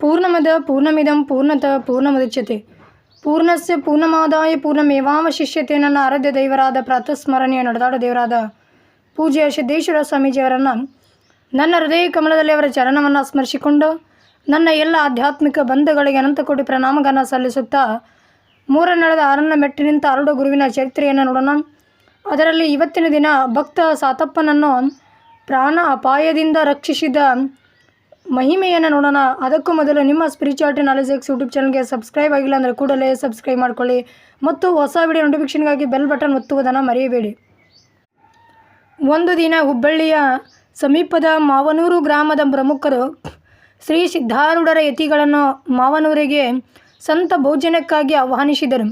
ಪೂರ್ಣಮದ ಪೂರ್ಣಮಿದಂ ಪೂರ್ಣತ ಪೂರ್ಣಮುದಚ್ಯತೆ ಪೂರ್ಣಸ್ಯ ಪೂರ್ಣಮಾದಾಯ ಪೂರ್ಣಮೇವಾವಶಿಷ್ಯತೆ ನನ್ನ ಆರಾಧ್ಯ ದೈವರಾದ ಪ್ರಾತಸ್ಮರಣೀಯ ನಡೆದಾಡ ದೇವರಾದ ಪೂಜೆಯ ಸಿದ್ದೇಶ್ವರ ಸ್ವಾಮೀಜಿಯವರನ್ನು ನನ್ನ ಹೃದಯ ಕಮಲದಲ್ಲಿ ಅವರ ಚರಣವನ್ನು ಸ್ಮರಿಸಿಕೊಂಡು ನನ್ನ ಎಲ್ಲ ಆಧ್ಯಾತ್ಮಿಕ ಬಂಧುಗಳಿಗೆ ಅನಂತ ಕೋಟಿ ಪ್ರಣಾಮಗಳನ್ನು ಸಲ್ಲಿಸುತ್ತಾ ಮೂರ ನಡೆದ ಆರನ್ನ ಮೆಟ್ಟಿನಿಂದ ಅರಡು ಗುರುವಿನ ಚರಿತ್ರೆಯನ್ನು ನೋಡೋಣ. ಅದರಲ್ಲಿ ಇವತ್ತಿನ ದಿನ ಭಕ್ತ ಸಾತಪ್ಪನನ್ನು ಪ್ರಾಣ ಅಪಾಯದಿಂದ ರಕ್ಷಿಸಿದ ಮಹಿಮೆಯನ್ನು ನೋಡೋಣ. ಅದಕ್ಕೂ ಮೊದಲು ನಿಮ್ಮ ಸ್ಪಿರಿಚುವಾಲಿಟಿ ನಾಲೆಜ್ ಎಕ್ಸ್ ಯೂಟ್ಯೂಬ್ ಚಾನಲ್ಗೆ ಸಬ್ಸ್ಕ್ರೈಬ್ ಆಗಿಲ್ಲ ಅಂದರೆ ಕೂಡಲೇ ಸಬ್ಸ್ಕ್ರೈಬ್ ಮಾಡ್ಕೊಳ್ಳಿ. ಮತ್ತು ಹೊಸ ವಿಡಿಯೋ ನೋಟಿಫಿಕೇಷನ್ಗಾಗಿ ಬೆಲ್ ಬಟನ್ ಒತ್ತುವುದನ್ನು ಮರೆಯಬೇಡಿ. ಒಂದು ದಿನ ಹುಬ್ಬಳ್ಳಿಯ ಸಮೀಪದ ಮಾವನೂರು ಗ್ರಾಮದ ಪ್ರಮುಖರು ಶ್ರೀ ಸಿದ್ಧಾರೂಢರ ಯತಿಗಳನ್ನು ಮಾವನೂರಿಗೆ ಸಂತ ಭೋಜನಕ್ಕಾಗಿ ಆಹ್ವಾನಿಸಿದರು.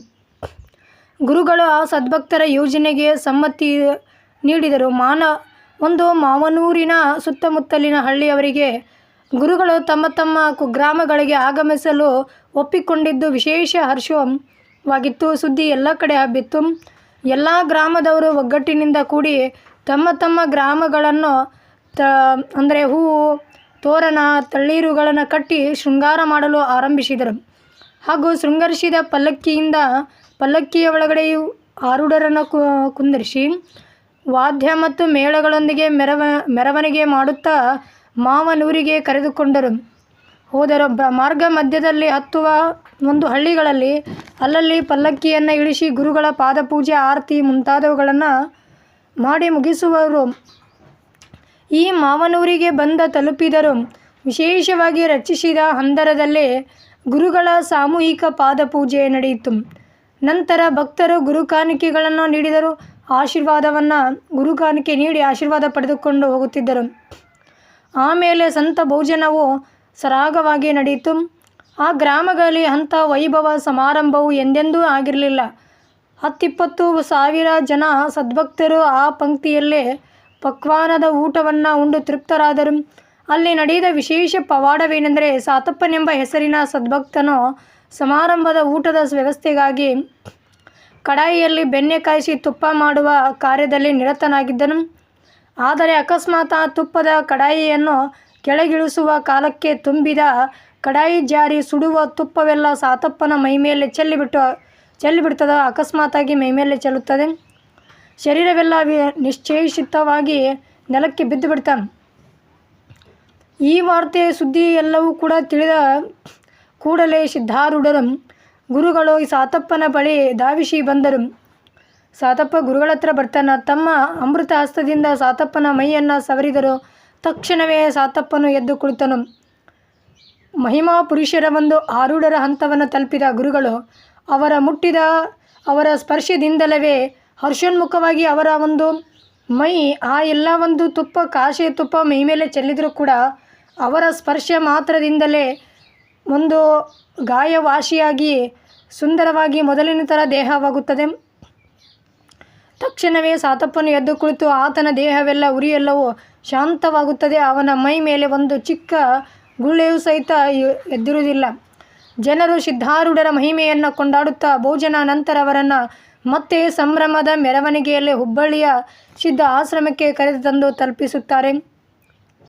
ಗುರುಗಳು ಆ ಸದ್ಭಕ್ತರ ಯೋಜನೆಗೆ ಸಮ್ಮತಿ ನೀಡಿದರು. ಮಾನ, ಒಂದು ಮಾವನೂರಿನ ಸುತ್ತಮುತ್ತಲಿನ ಹಳ್ಳಿಯವರಿಗೆ ಗುರುಗಳು ತಮ್ಮ ತಮ್ಮ ಕುಗ್ರಾಮಗಳಿಗೆ ಆಗಮಿಸಲು ಒಪ್ಪಿಕೊಂಡಿದ್ದು ವಿಶೇಷ ಹರ್ಷವಾಗಿತ್ತು. ಸುದ್ದಿ ಎಲ್ಲ ಕಡೆ ಹಬ್ಬಿತ್ತು. ಎಲ್ಲ ಗ್ರಾಮದವರು ಒಗ್ಗಟ್ಟಿನಿಂದ ಕೂಡಿ ತಮ್ಮ ತಮ್ಮ ಗ್ರಾಮಗಳನ್ನು ತ, ಅಂದರೆ ಹೂವು ತೋರಣ ತಳ್ಳೀರುಗಳನ್ನು ಕಟ್ಟಿ ಶೃಂಗಾರ ಮಾಡಲು ಆರಂಭಿಸಿದರು. ಹಾಗೂ ಶೃಂಗರಿಸಿದ ಪಲ್ಲಕ್ಕಿಯಿಂದ ಪಲ್ಲಕ್ಕಿಯ ಒಳಗಡೆಯೂ ಆರುಡರನ್ನು ಕುಂದರಿಸಿ ವಾದ್ಯ ಮತ್ತು ಮೇಳಗಳೊಂದಿಗೆ ಮೆರವ, ಮೆರವಣಿಗೆ ಮಾಡುತ್ತಾ ಮಾವನೂರಿಗೆ ಕರೆದುಕೊಂಡರು. ಹೋದರು ಮಾರ್ಗ ಮಧ್ಯದಲ್ಲಿ ಹತ್ತುವ ಒಂದು ಹಳ್ಳಿಗಳಲ್ಲಿ ಅಲ್ಲಲ್ಲಿ ಪಲ್ಲಕ್ಕಿಯನ್ನು ಇಳಿಸಿ ಗುರುಗಳ ಪಾದಪೂಜೆ, ಆರತಿ ಮುಂತಾದವುಗಳನ್ನು ಮಾಡಿ ಮುಗಿಸುವರು. ಈ ಮಾವನೂರಿಗೆ ಬಂದ ತಲುಪಿದರು. ವಿಶೇಷವಾಗಿ ರಚಿಸಿದ ಹಂದರದಲ್ಲಿ ಗುರುಗಳ ಸಾಮೂಹಿಕ ಪಾದಪೂಜೆ ನಡೆಯಿತು. ನಂತರ ಭಕ್ತರು ಗುರುಕಾಣಿಕೆಗಳನ್ನು ನೀಡಿದರು. ಆಶೀರ್ವಾದವನ್ನು ಗುರುಕಾಣಿಕೆ ನೀಡಿ ಆಶೀರ್ವಾದ ಪಡೆದುಕೊಂಡು ಹೋಗುತ್ತಿದ್ದರು. ಆಮೇಲೆ ಸಂತ ಭೋಜನವು ಸರಾಗವಾಗಿ ನಡೆಯಿತು. ಆ ಗ್ರಾಮಗಳಲ್ಲಿ ಅಂಥ ವೈಭವ ಸಮಾರಂಭವು ಎಂದೆಂದೂ ಆಗಿರಲಿಲ್ಲ. ಹತ್ತಿಪ್ಪತ್ತು ಸಾವಿರ ಜನ ಸದ್ಭಕ್ತರು ಆ ಪಂಕ್ತಿಯಲ್ಲೇ ಪಕ್ವಾನದ ಊಟವನ್ನು ಉಂಡು ತೃಪ್ತರಾದರು. ಅಲ್ಲಿ ನಡೆಯದ ವಿಶೇಷ ಪವಾಡವೇನೆಂದರೆ ಸಾತಪ್ಪನೆಂಬ ಹೆಸರಿನ ಸದ್ಭಕ್ತನು ಸಮಾರಂಭದ ಊಟದ ವ್ಯವಸ್ಥೆಗಾಗಿ ಕಡಾಯಿಯಲ್ಲಿ ಬೆಣ್ಣೆ ಕಾಯಿಸಿ ತುಪ್ಪ ಮಾಡುವ ಕಾರ್ಯದಲ್ಲಿ ನಿರತನಾಗಿದ್ದನು. ಆದರೆ ಅಕಸ್ಮಾತ್ ಆ ತುಪ್ಪದ ಕಡಾಯಿಯನ್ನು ಕೆಳಗಿಳಿಸುವ ಕಾಲಕ್ಕೆ ತುಂಬಿದ ಕಡಾಯಿ ಜಾರಿ ಸುಡುವ ತುಪ್ಪವೆಲ್ಲ ಸಾತಪ್ಪನ ಮೈಮೇಲೆ ಚೆಲ್ಲಿಬಿಟ್ಟು, ಚೆಲ್ಲಿಬಿಡ್ತದ, ಅಕಸ್ಮಾತಾಗಿ ಮೈಮೇಲೆ ಚೆಲ್ಲುತ್ತದೆ. ಶರೀರವೆಲ್ಲ ನಿಶ್ಚಯಿಸಿತವಾಗಿ ನೆಲಕ್ಕೆ ಬಿದ್ದು ಬಿಡ್ತಾನೆ ಈ ವಾರ್ತೆ ಸುದ್ದಿ ಎಲ್ಲವೂ ಕೂಡ ತಿಳಿದ ಕೂಡಲೇ ಸಿದ್ಧಾರೂಢರು, ಗುರುಗಳು ಸಾತಪ್ಪನ ಬಳಿ ಧಾವಿಸಿ ಬಂದರು. ಸಾತಪ್ಪ ಗುರುಗಳ ಹತ್ರ ಬರ್ತಾನ, ತಮ್ಮ ಅಮೃತ ಹಸ್ತದಿಂದ ಸಾತಪ್ಪನ ಮೈಯನ್ನು ಸವರಿದರು. ತಕ್ಷಣವೇ ಸಾತಪ್ಪನು ಎದ್ದು ಕುಳಿತನು. ಮಹಿಮಾ ಪುರುಷರ ಒಂದು ಆರೂಢರ ಹಂತವನ್ನು ತಲುಪಿದ ಗುರುಗಳು, ಅವರ ಮುಟ್ಟಿದ, ಅವರ ಸ್ಪರ್ಶದಿಂದಲವೇ ಹರ್ಷೋನ್ಮುಖವಾಗಿ ಅವರ ಒಂದು ಮೈ, ಆ ಎಲ್ಲ ಒಂದು ತುಪ್ಪ, ಕಾಶಿ ತುಪ್ಪ ಮೈ ಮೇಲೆ ಚೆಲ್ಲಿದರೂ ಕೂಡ ಅವರ ಸ್ಪರ್ಶ ಮಾತ್ರದಿಂದಲೇ ಒಂದು ಗಾಯವಾಸಿಯಾಗಿ, ಸುಂದರವಾಗಿ ಮೊದಲಿನ ಥರ ದೇಹವಾಗುತ್ತದೆ. ತಕ್ಷಣವೇ ಸಾತಪ್ಪನು ಎದ್ದು ಕುಳಿತು ಆತನ ದೇಹವೆಲ್ಲ ಉರಿಯೆಲ್ಲವೂ ಶಾಂತವಾಗುತ್ತದೆ. ಅವನ ಮೈ ಮೇಲೆ ಒಂದು ಚಿಕ್ಕ ಗುಳ್ಳೆಯು ಸಹಿತ ಎದ್ದಿರುವುದಿಲ್ಲ. ಜನರು ಸಿದ್ಧಾರೂಢರ ಮಹಿಮೆಯನ್ನು ಕೊಂಡಾಡುತ್ತಾ ಭೋಜನ ನಂತರ ಅವರನ್ನು ಮತ್ತೆ ಸಂಭ್ರಮದ ಮೆರವಣಿಗೆಯಲ್ಲಿ ಹುಬ್ಬಳ್ಳಿಯ ಸಿದ್ಧ ಆಶ್ರಮಕ್ಕೆ ಕರೆದು ತಂದು ತಲುಪಿಸುತ್ತಾರೆ.